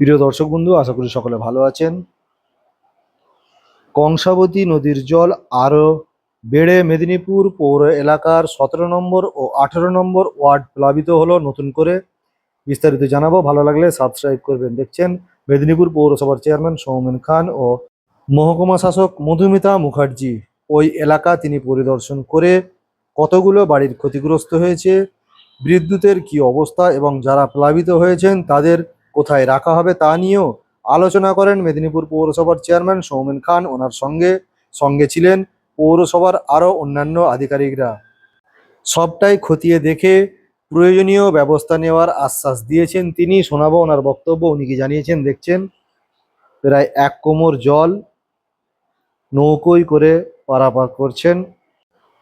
প্রিয় দর্শক বন্ধু, আশা করি সকলে ভালো আছেন। কংসাবতী নদীর জল আরও বেড়ে মেদিনীপুর পৌর এলাকার সতেরো নম্বর ও আঠেরো নম্বর ওয়ার্ড প্লাবিত হলো। নতুন করে বিস্তারিত জানাব। ভালো লাগলে সাবস্ক্রাইব করবেন। দেখছেন মেদিনীপুর পৌরসভার চেয়ারম্যান সৌমেন খান ও মহকুমা শাসক মধুমিতা মুখার্জি। ওই এলাকা তিনি পরিদর্শন করে কতগুলো বাড়ির ক্ষতিগ্রস্ত হয়েছে, বিদ্যুতের কি অবস্থা এবং যারা প্লাবিত হয়েছেন তাদের কোথায় রাখা হবে তা নিয়েও আলোচনা করেন মেদিনীপুর পৌরসভার চেয়ারম্যান সৌমেন খান ওনার সঙ্গে। সঙ্গে ছিলেন পৌরসভার আরও অন্যান্য আধিকারিকরা। সবটাই খতিয়ে দেখে প্রয়োজনীয় ব্যবস্থা নেওয়ার আশ্বাস দিয়েছেন তিনি, শোনাবো ওনার বক্তব্য, উনি কি জানিয়েছেন দেখছেন। প্রায় এক কোমর জল নৌকোয় করে পারাপার করছেন।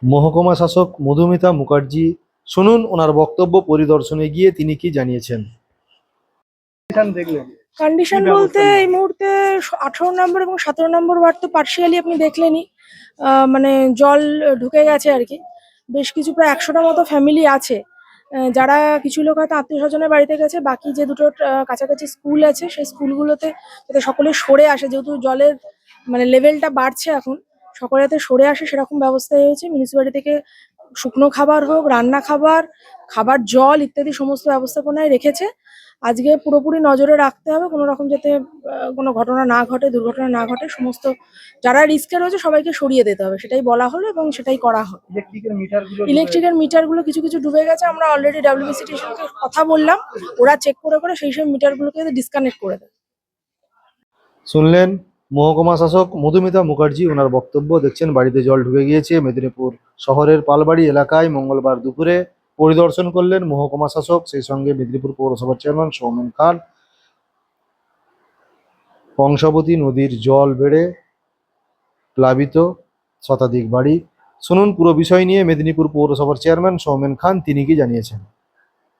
মহকুমা শাসক মধুমিতা মুখার্জি, শুনুন ওনার বক্তব্য পরিদর্শনে গিয়ে তিনি কি জানিয়েছেন। কন্ডিশন কি ব্যবস্থা বলতে এই মুহূর্তে আঠারো নম্বর এবং সতেরো নম্বর ওয়ার্ড তো পার্শিয়ালি আপনি দেখলেনই। মানে জল ঢুকে গেছে আর কি। বেশ কিছু প্রায় একশোটা মতো ফ্যামিলি আছে। যারা কিছু লোক হয়তো আত্মীয় স্বজনের বাড়িতে গেছে বাকি যে দুটো কাছাকাছি স্কুল আছে সেই স্কুলগুলোতে যাতে সকলে সরে আসে যেহেতু জলের মানে লেভেলটা বাড়ছে এখন সকলে যাতে সরে আসে সেরকম ব্যবস্থা হয়েছে। মিউনিসিপ্যালিটি থেকে শুকনো খাবার হোক রান্না খাবার খাবার জল ইত্যাদি সমস্ত ব্যবস্থাপনায় রেখেছে। আজকে পুরোপুরি নজরে রাখতে হবে কোনো রকম যাতে আহ, কোনো ঘটনা না ঘটে দুর্ঘটনা না ঘটে সমস্ত যারা রিস্কে রয়েছে সবাইকে সরিয়ে দিতে হবে সেটাই বলা হলো এবং সেটাই করা হলো। ইলেকট্রিকের মিটারগুলো ইলেকট্রিকের মিটারগুলো কিছু কিছু ডুবে গেছে আমরা অলরেডি ডাব্লিউবিসিটি সঙ্গে কথা বললাম ওরা চেক করে করে সেই সব মিটারগুলোকে ডিসকানেক্ট করে দেবে শুনলেন মহকুমা শাসক মধুমিতা মুখার্জি ওনার বক্তব্য দেখছেন বাড়িতে জল ঢুকে গিয়েছে মেদিনীপুর শহরের পালবাড়ি এলাকায় মঙ্গলবার দুপুরে। পরিদর্শন করলেন মহকুমা শাসক সেই সঙ্গে মেদিনীপুর পৌরসভার চেয়ারম্যান সৌমেন খান। কংসাবতী নদীর জল বেড়ে প্লাবিত শতাধিক বাড়ি। শুনুন পুরো বিষয় নিয়ে মেদিনীপুর পৌরসভার চেয়ারম্যান সৌমেন খান তিনি কি জানিয়েছেন?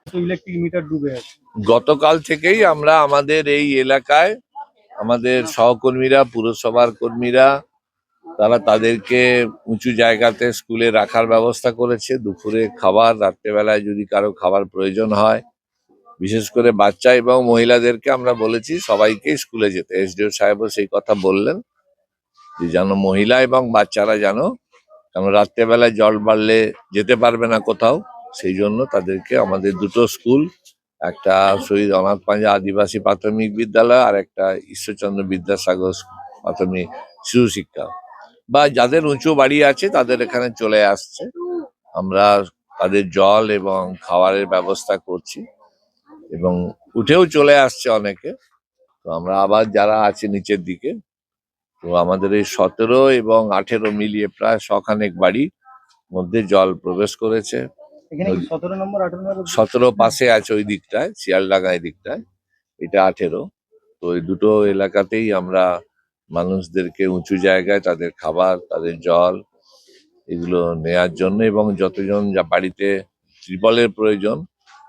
ইলেকট্রিক মিটার ডুবে আছে। গতকাল থেকেই আমরা আমাদের এই এলাকায় আমাদের সহকর্মীরা পুরসভার কর্মীরা তারা তাদেরকে উঁচু জায়গাতে স্কুলে রাখার ব্যবস্থা করেছে। দুপুরে খাবার, রাত্রেবেলায় যদি কারও খাবার প্রয়োজন হয়। বিশেষ করে বাচ্চা এবং মহিলাদেরকে আমরা বলেছি, সবাইকে স্কুলে যেতে। এসডিও সাহেবও সেই কথা বললেন যে, যেন মহিলা এবং বাচ্চারা যেন কারণ রাত্রেবেলায় জল বাড়লে যেতে পারবে না কোথাও, সেই জন্য তাদেরকে আমাদের দুটো স্কুল, একটা শহীদ অনাথ পাঞ্জা আদিবাসী প্রাথমিক বিদ্যালয় আর একটা ঈশ্বরচন্দ্র বিদ্যাসাগর প্রাথমিক শিশু শিক্ষা বা যাদের উঁচু বাড়ি আছে তাদের এখানে চলে আসছে। আমরা তাদের জল এবং খাবারের ব্যবস্থা করছি এবং উঠেও চলে আসছে অনেকে। তো আমরা আবার যারা আছে নিচের দিকে তো আমাদের এই সতেরো এবং আঠেরো মিলিয়ে প্রায় শখানেক বাড়ি মধ্যে জল প্রবেশ করেছে। সতেরো পাশে আছে ওই দিকটায় শিয়ালডাঙ্গা এই দিকটায়। এটা আঠেরো। তো এই দুটো এলাকাতেই আমরা মানুষদেরকে উঁচু জায়গায় তাদের খাবার তাদের জল এগুলো নেয়ার জন্য এবং যতজন যা বাড়িতে ত্রিপলের প্রয়োজন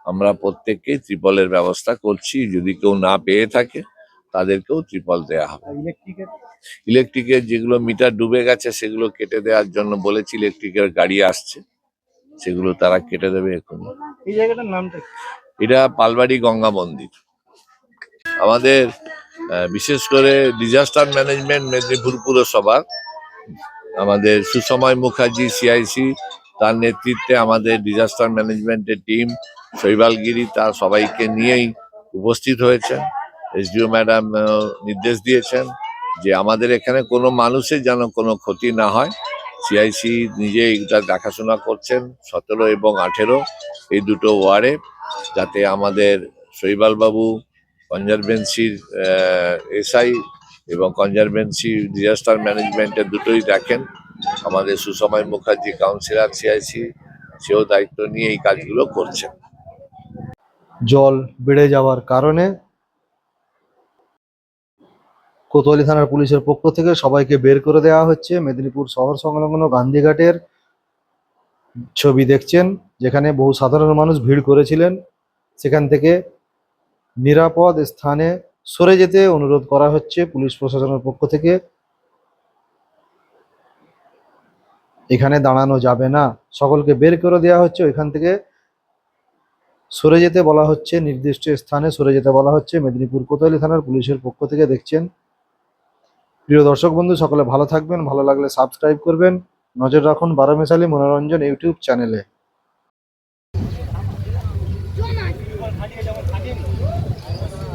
আমরা প্রত্যেককেই ত্রিপলের ব্যবস্থা করছি। যদি কেউ না পেয়ে থাকে তাদেরকেও ত্রিপল দেয়া হবে। ইলেকট্রিকের? ইলেকট্রিকের যেগুলো মিটার ডুবে গেছে সেগুলো কেটে দেওয়ার জন্য বলেছি ইলেকট্রিকের গাড়ি আসছে সেগুলো তারা কেটে দেবে এখন। এই জায়গাটার নামটা এটা পালবাড়ি গঙ্গা মন্দির। আমাদের বিশেষ করে ডিজাস্টার ম্যানেজমেন্ট মেদিনীপুর পুরসভার আমাদের সুসময় মুখার্জি সিআইসি তার নেতৃত্বে আমাদের ডিজাস্টার ম্যানেজমেন্টের টিম শৈবালগিরি, তার সবাইকে নিয়েই উপস্থিত হয়েছেন। এসডিও ম্যাডাম নির্দেশ দিয়েছেন যে আমাদের এখানে কোনো মানুষের যেন কোনো ক্ষতি না হয়। সিআইসি নিজে এটা দেখাশোনা করছেন সতেরো এবং আঠেরো এই দুটো ওয়ার্ডে, যাতে আমাদের শৈবাল বাবু কনজারভেন্সির এসআই এবং কনজারভেন্সি ডিজাস্টার ম্যানেজমেন্টের দুটোই দেখেন। আমাদের সুসময় মুখার্জি কাউন্সিলর সিআইসি সেও দায়িত্ব নিয়ে এই কাজগুলো করছেন। জল বেড়ে যাওয়ার কারণে কোতোয়ালি থানার পুলিশের পক্ষ থেকে সবাইকে বের করে দেওয়া হচ্ছে। মেদিনীপুর শহর সংলগ্ন গান্ধীঘাটের ছবি দেখছেন, যেখানে বহু সাধারণ মানুষ ভিড় করেছিলেন। সেখান থেকে নিরাপদ স্থানে সরে যেতে অনুরোধ করা হচ্ছে পুলিশ প্রশাসনের পক্ষ থেকে। এখানে দাঁড়ানো যাবে না। সকলকে বের করে দেওয়া হচ্ছে। ওইখান থেকে সরে যেতে বলা হচ্ছে। নির্দিষ্ট স্থানে সরে যেতে বলা হচ্ছে। মেদিনীপুর কোতোয়ালি থানার পুলিশের পক্ষ থেকে দেখছেন। প্রিয় দর্শক বন্ধু, সকলে ভালো থাকবেন। ভালো লাগলে সাবস্ক্রাইব করবেন। নজর রাখুন বারোমেশালী মনোরঞ্জন ইউটিউব চ্যানেলে।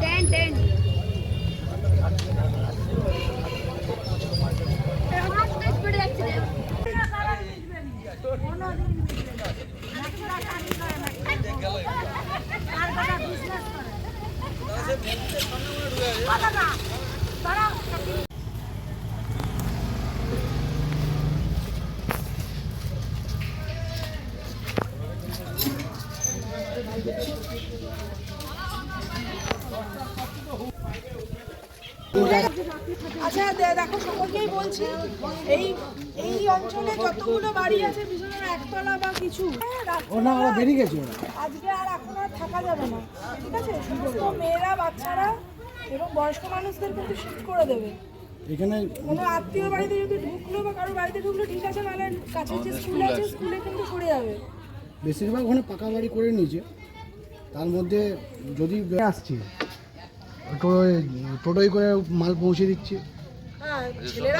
টেন টেন স্পিডে যাচ্ছে আচ্ছা দেখো সকলকেই বলছি এই এই অঞ্চলে যতগুলো বাড়ি আছে পিছনে একতলা বা কিছু বেরিয়ে গেছে আজকে আর এখন আর থাকা যাবে না ঠিক আছে? সমস্ত মেয়েরা বাচ্চারা এবং বয়স্ক মানুষদের কিন্তু শিফট করে দেবে। এখানে কোনো আত্মীয় বাড়িতে যদি ঢুকলো বা কারও বাড়িতে ঢুকলো ঠিক আছে নাহলে কাছে যে স্কুল আছে। স্কুলে কিন্তু সরে যাবে। বেশিরভাগ ওখানে পাকা বাড়ি করে নিয়েছে। তার মধ্যে যদি আসছি? টোটোয় টোটোয় করে মাল পৌঁছে দিচ্ছি। হ্যাঁ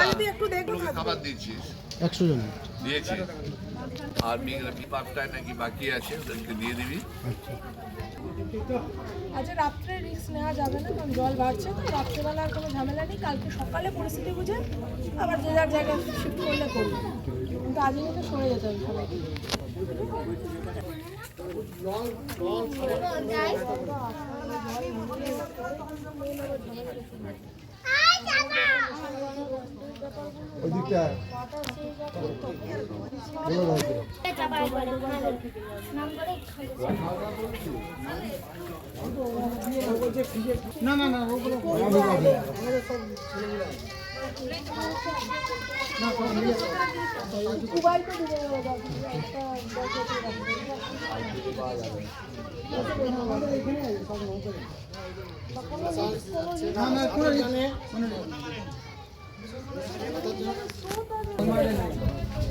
যদি একটু খাবার দিচ্ছিস? একশো জন। দিয়েছি। আর বিপাকটায় নাকি বাকি আছে ওদেরকে দিয়ে দিবি। আচ্ছা। রাত্রে রিস্ক নেওয়া যাবে না কারণ জল বাড়ছে তো রাত্রেবেলা আর কোনো ঝামেলা নেই। কালকে সকালে পরিস্থিতি বুঝে আবার যে যার জায়গায় শিফট করলে করবে। কিন্তু আজকে সরে যেতে হবে সবাইকে না না না ওগুলো আমাদের সব ছেলেগুলো না সব নিয়ে পাওয়া যাবে। না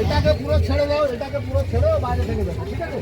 এটাকে পুরো ছেড়ে দাও এটাকে পুরো ছেড়ে বাইরে থেকে দেখো ঠিক আছে?